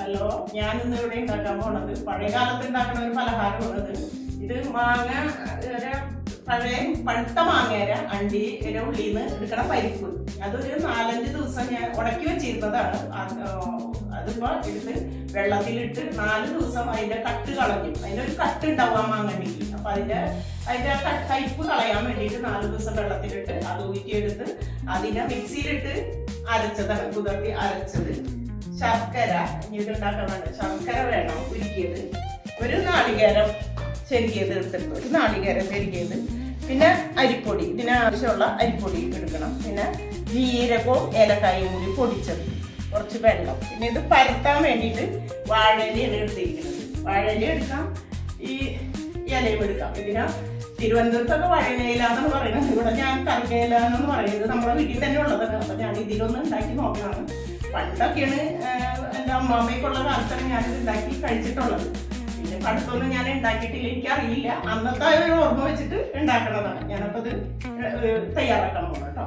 Hello ഞാൻ ഇന്ന് ഇവിടെ ഉണ്ടാക്കാൻ പോണത്. പഴയ കാലത്ത് ഉണ്ടാക്കുന്ന ഒരു പലഹാരമാണത്. ഇത് മാങ്ങ പഴയ പഴുത്ത മാങ്ങേര അണ്ടി ഉള്ളിന്ന് എടുക്കണ പരിപ്പ്. അതൊരു നാലഞ്ച് ദിവസം ഞാൻ ഉടക്കി വെച്ചിരുന്നതാണ്. അതിപ്പോ എടുത്ത് വെള്ളത്തിലിട്ട് നാല് ദിവസം അതിന്റെ കട്ട് കളഞ്ഞു. അതിന്റെ ഒരു കട്ട് ഉണ്ടാവും ആ മാങ്ങണ്ടിക്ക് അപ്പൊ അതിന്റെ അതിന്റെ കയ്പ്പ് കളയാൻ വേണ്ടിയിട്ട് നാല് ദിവസം വെള്ളത്തിലിട്ട് അത് ഊറ്റിയെടുത്ത് അതിനെ മിക്സിയിലിട്ട് അരച്ചതാണ് കുതിർത്തി അരച്ചത്. ശർക്കര വേണ്ട ശർക്കര വേണം ഉരുക്കിയത്. ഒരു നാളികേരം ചെരുകിയത് എടുത്തിട്ട് ഒരു നാളികേരം ചെരുകിയത് പിന്നെ അരിപ്പൊടി ഇതിനാവശ്യമുള്ള അരിപ്പൊടി എടുക്കണം. പിന്നെ ജീരകവും ഏലക്കായും കൂടി പൊടിച്ചത്. കുറച്ച് വെള്ളം. പിന്നെ ഇത് പരത്താൻ വേണ്ടിയിട്ട് വാഴയിലയാണ് എടുത്തിരിക്കുന്നത്. വാഴയില എടുക്കാം. ഈ ഇലയും എടുക്കാം. പിന്നെ തിരുവനന്തപുരത്തൊക്കെ വഴനയില എന്നാണ് പറയുന്നത്. ഇവിടെ ഞാൻ കറിവേല എന്ന് പറയുന്നത്. നമ്മുടെ വീട്ടിൽ തന്നെ ഉള്ളതാണ്. അപ്പൊ ഞാൻ ഇതിലൊന്ന് ഉണ്ടാക്കി നോക്കണം പണ്ടൊക്കെയാണ് എന്റെ അമ്മാമ്മയ്ക്കുള്ള കാലത്താണ് ഞാനിത് ഉണ്ടാക്കി കഴിച്ചിട്ടുള്ളത്. പിന്നെ പടുത്തൊന്നും ഞാൻ ഉണ്ടാക്കിയിട്ടില്ല എനിക്കറിയില്ല. അന്നത്തെ ഒരു ഓർമ്മ വെച്ചിട്ട് ഉണ്ടാക്കണതാണ്. ഞാനപ്പോൾ ഇത് തയ്യാറാക്കാൻ പോകണം കേട്ടോ.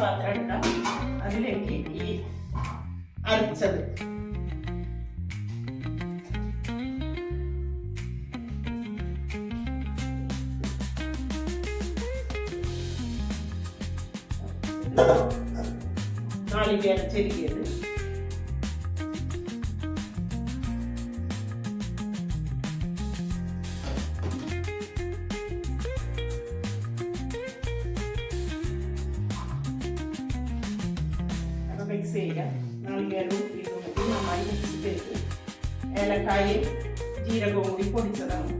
പാത്രം എടുക്കാം. അതിലേക്ക് ഈ അരച്ചത്. നാളികേര ചെരുകിയത് അത് മിക്സ് ചെയ്യുക നാളികേരവും ഇതും കൂടി നന്നായി മിക്സ് ചെയ്ത് ഏലക്കായും ജീരകവും കൂടി പൊടിച്ചതാണ്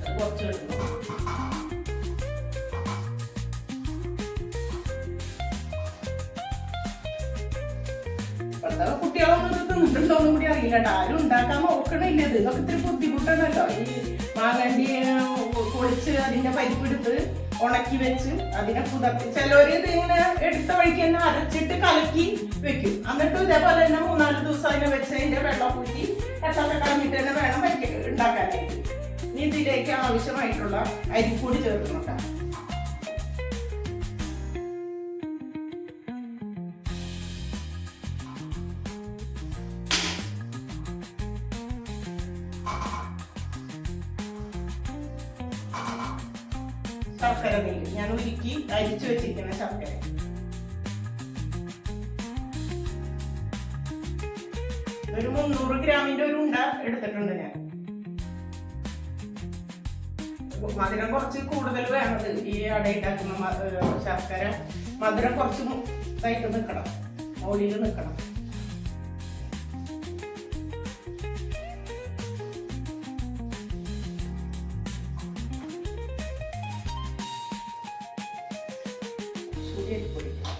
അത് കുറച്ച് എടുക്കണം കുട്ടികളൊന്നും ഇത് തിന്നിട്ടുണ്ടോന്നും കൂടി അറിയില്ല കേട്ടോ. ആരും ഉണ്ടാക്കാൻ നോക്കണില്ല. ഇത് ഇതൊക്കെ ഇത്തിരി ബുദ്ധിമുട്ടാണല്ലോ ഈ മാങ്ങണ്ടി പൊളിച്ച് അതിന്റെ പരിപ്പെടുത്ത് ഉണക്കി വെച്ച് അതിനെ പുതർത്തി ചിലവര് ഇത് ഇങ്ങനെ എടുത്ത വഴിക്ക് തന്നെ അരച്ചിട്ട് കലക്കി വെക്കും. എന്നിട്ട് ഇതേപോലെ തന്നെ മൂന്നാൽ ദിവസം അതിനെ വെച്ച് അതിന്റെ വെള്ളം കൂട്ടി എത്ര കളഞ്ഞിട്ട് തന്നെ വേണം വയ്ക്ക ഉണ്ടാക്കാനായിട്ട്. ഇനി ഇതിലേക്ക് ആവശ്യമായിട്ടുള്ള അരിപ്പൊടി ചേർക്കണം ശർക്കര നീര് ഞാൻ ഉരുക്കി അരിച്ചു വെച്ചിരിക്കുന്ന ശർക്കര. ഒരു മുന്നൂറ് ഗ്രാമിന്റെ ഒരു ഉണ്ട എടുത്തിട്ടുണ്ട് ഞാൻ. മധുരം കുറച്ച് കൂടുതൽ വേണത് ഈ അട ശർക്കര മധുരം കുറച്ച് ഇതായിട്ട് നിൽക്കണം മോളിൽ നിൽക്കണം 예, 뿌릴게요.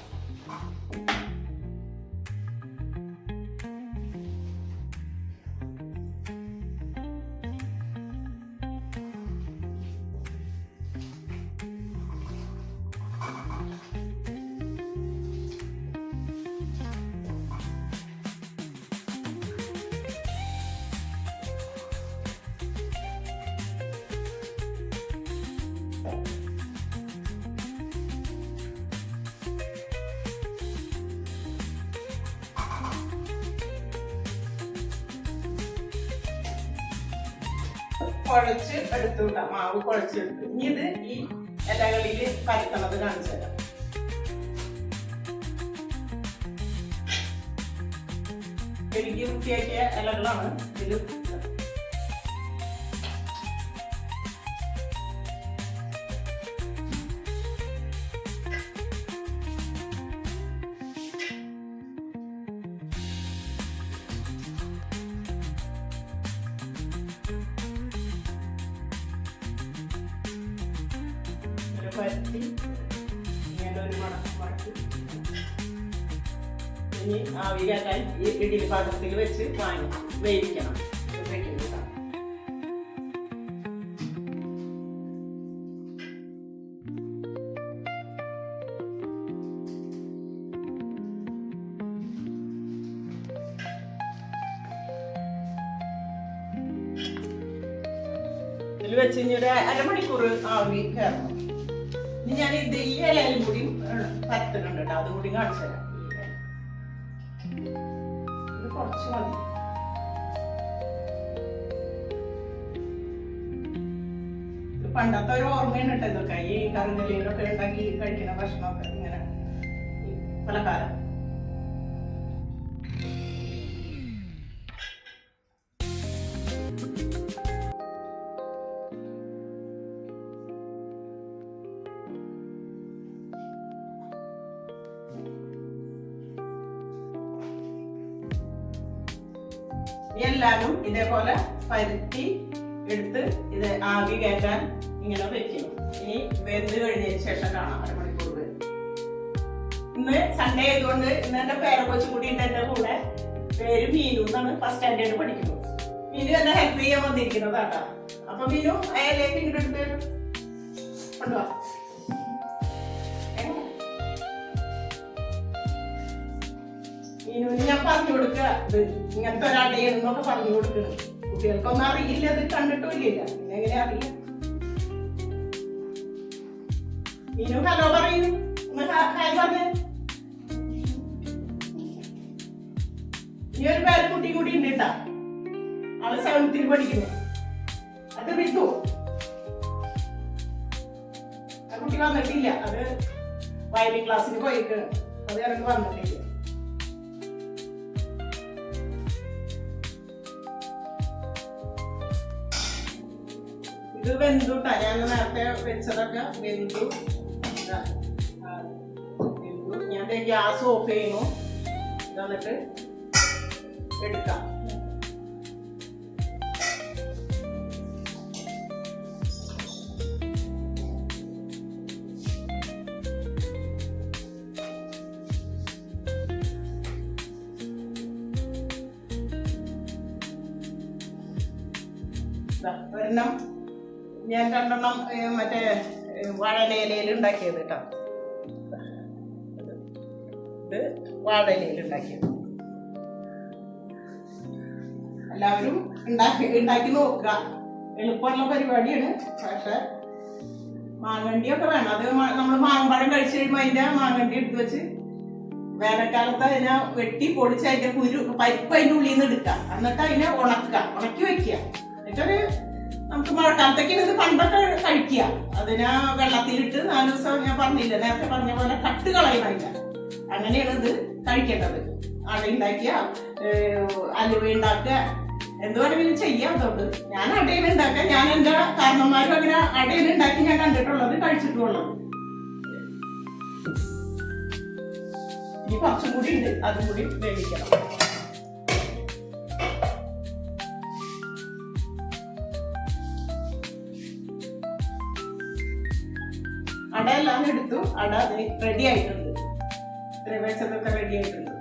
Thank you. കുഴച്ച് എടുത്തു വിട്ടാ മാവ് കുഴച്ചെടുത്തു. ഇനി ഇത് ഈ ഇലകളിൽ പരത്തണത് കാണിച്ചു തരാം. എനിക്ക് വൃത്തിയാക്കിയ ഇലകളാണ് ഇതിൽ ഒരു ഇനി ആവിയാക്കാൻ ഈ ഇഡലി പാത്രത്തിൽ വെച്ച് വാങ്ങി വേവിക്കണം അരമണിക്കൂർ ആവി കയറണം ഇനി ഞാൻ ഇത് ഈ ഇലയിലും കൂടി പരത്തുന്നുണ്ട് കേട്ടോ. അതും കൂടി കാണിച്ചു തരാം. ഈ കുറച്ച് മതി. ഇത് പണ്ടത്തെ ഒരു ഓർമ്മയാണ് കേട്ടോ ഇതൊക്കെ. ഈ കറുകലിയിലൊക്കെ ഉണ്ടാക്കി കഴിക്കുന്ന ഭക്ഷണമൊക്കെ ഇങ്ങനെ പലഹാരം. എല്ലാരും ഇതേപോലെ പരുത്തി എടുത്ത് ഇത് ആവി കയറ്റാൻ ഇങ്ങനെ വെക്കും. ഇനി വെന്ത് കഴിഞ്ഞതിന് ശേഷം കാണാം അരമണിക്കൂർ ഇന്ന് സൺഡേ ആയതുകൊണ്ട് ഇന്ന് എന്റെ പേരക്കൊച്ചു കൂടി ഉണ്ട് എന്റെ കൂടെ. പേര് മീനു എന്നാണ് ഫസ്റ്റ് സ്റ്റാൻഡേർഡ് പഠിക്കുന്നത്. മീനു എന്നെ ഹെൽപ്പ് ചെയ്യാൻ വന്നിരിക്കുന്നതാട്ടാ അപ്പൊ മീനു അയലേക്ക് ഇങ്ങോട്ട് എടുത്ത് മീനുവിന് ഞാൻ പറഞ്ഞു കൊടുക്കുക. ഇത് ഇങ്ങനത്തെ പറഞ്ഞു കൊടുക്കണം. കുട്ടികൾക്കൊന്നും അറിയില്ല ഇത് കണ്ടിട്ടും പിന്നെ എങ്ങനെ അറിയാം? മീനു ഹലോ പറയൂ. ഹായ് ഈ ഒരു കൂടി ഉണ്ട് കേട്ടാ. അവൾ സെവൻത്തിൽ പഠിക്കുന്നു. അത് വിട്ടു. ആ കുട്ടി വന്നിട്ടില്ല. അത് വയലിൻ ക്ലാസ്സിന് പോയിട്ട് അത് ഇറങ്ങി വന്നിട്ടില്ല. ഇത് വെന്തു. ഞാൻ നേരത്തെ വെച്ചതൊക്കെ വെന്തു. വെന്തു. ഞാൻ ഗ്യാസ് ഓഫ് ചെയ്യുന്നു. എന്നിട്ട് എടുക്കാം. ഒരെണ്ണം. ഞാൻ രണ്ടെണ്ണം മറ്റേ വാഴയിലയിൽ ഉണ്ടാക്കിയത് കേട്ടോ ഇത് വാഴയിലയിൽ ഉണ്ടാക്കിയത്. എല്ലാവരും ഉണ്ടാക്കി ഉണ്ടാക്കി നോക്കുക. എളുപ്പമുള്ള പരിപാടിയാണ് പക്ഷെ മാങ്ങണ്ടിയൊക്കെ വേണം. അത് നമ്മൾ മാങ്ങപ്പഴം കഴിച്ചു കഴിയുമ്പോൾ അതിന്റെ മാങ്ങണ്ടി എടുത്ത് വെച്ച് വേനൽക്കാലത്ത് അതിനെ വെട്ടി പൊടിച്ച് അതിന്റെ കുരു പരിപ്പ് അതിന്റെ ഉള്ളിൽ നിന്ന് എടുക്കുക. എന്നിട്ട് അതിനെ ഉണക്കുക. ഉണക്കി വെക്കുക. എന്നിട്ടൊരു നമുക്ക് മഴക്കാലത്തേക്ക് ഇത് പണ്ടൊക്കെ കഴിക്കുക. അതിനെ വെള്ളത്തിലിട്ട് നാല് ദിവസം ഞാൻ പറഞ്ഞില്ല നേരത്തെ പറഞ്ഞ പോലെ കട്ട് കളയുന്നില്ല അങ്ങനെയാണ് ഇത് കഴിക്കേണ്ടത്. അട ഉണ്ടാക്കിയ അലുവ ഉണ്ടാക്കുക. എന്ത് വേണമെങ്കിലും ചെയ്യാം അതുകൊണ്ട്. ഞാൻ അടയിൽ ഉണ്ടാക്കുക. ഞാൻ എന്റെ കാരണന്മാരും അങ്ങനെ അടയിൽ ഉണ്ടാക്കി ഞാൻ കണ്ടിട്ടുള്ളത് കഴിച്ചിട്ടുള്ളത് ഇനി കുറച്ചും കൂടി ഉണ്ട്. അതും കൂടി വേവിക്കണം. അട എല്ലാം എടുത്തു. അട റെഡി ആയിട്ടുണ്ട്. ഇത്ര വെച്ചതൊക്കെ റെഡി ആയിട്ടുണ്ട്.